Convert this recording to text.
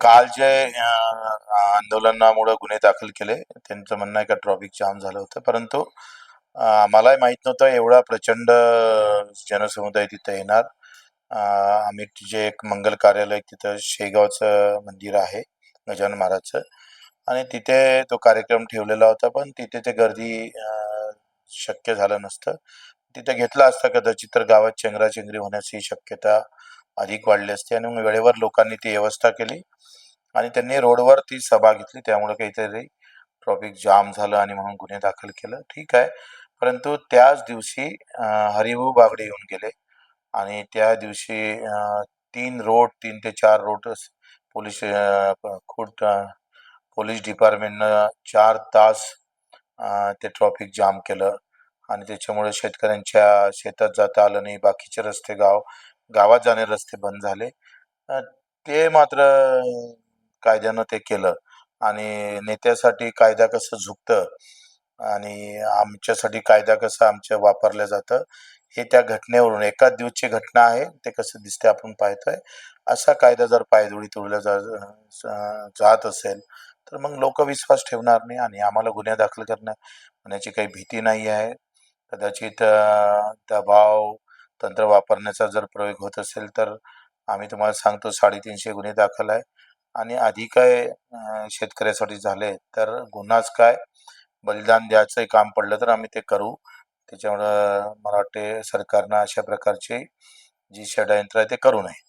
काल जे आंदोलनामुळे गुन्हे दाखल केले त्यांचं म्हणणं आहे का ट्रॉफिक जाम झालं होतं. परंतु आम्हालाही माहीत नव्हतं एवढा प्रचंड जनसमुदाय तिथं येणार. आम्ही जे एक मंगल कार्यालय तिथं शेगावचं मंदिर आहे गजानन महाराजचं. आणि तिथे तो कार्यक्रम ठेवलेला होता पण तिथे ते गर्दी शक्य झालं नसतं. तिथे घेतला असता कदाचित तर गावात चेंगराचेंगरी होण्याची शक्यता अधिक वाढली असते आणि मग वेळेवर लोकांनी ती व्यवस्था केली. आणि त्यांनी रोडवर ती सभा घेतली. त्यामुळे काहीतरी ट्रॉफिक जाम झालं आणि म्हणून गुन्हे दाखल केलं. ठीक आहे. परंतु त्याच दिवशी हरिभाऊ बागडे येऊन गेले. आणि त्या दिवशी तीन रोड तीन ते चार रोड पोलीस खुट पोलीस डिपार्टमेंटनं चार तास ते ट्रॉफिक जाम केलं. आणि त्याच्यामुळे शेतकऱ्यांच्या शेतात जाता आलं नाही. बाकीचे रस्ते गाव गावात जाणे रस्ते बंद झाले. ते मात्र कायद्यानं ते केलं आणि नेत्यासाठी कायदा कसं झुकतं आणि आमच्यासाठी कायदा कसं आमच्या वापरलं जातं हे त्या घटनेवरून एकाच दिवसची घटना आहे ते कसं दिसते आपण पाहतोय. असा कायदा जर पायदोळी तोडला जा जात असेल तर मग लोक विश्वास ठेवणार नाही आणि आम्हाला गुन्हे दाखल करण्या होण्याची काही भीती नाही आहे. कदाचित दबाव तंत्र वापरण्याचा जर प्रयोग होत असेल तर आम्ही तुम्हाला सांगतो साडेतीनशे गुन्हे दाखल आहे. आणि आधी काय शेतकऱ्यासाठी झाले तर गुन्हाच काय? बलिदान द्यायचंही काम पडलं तर आम्ही ते करू. त्याच्यामुळं मला वाटते सरकारनं अशा प्रकारची जी षडयंत्र आहे ते करू नये.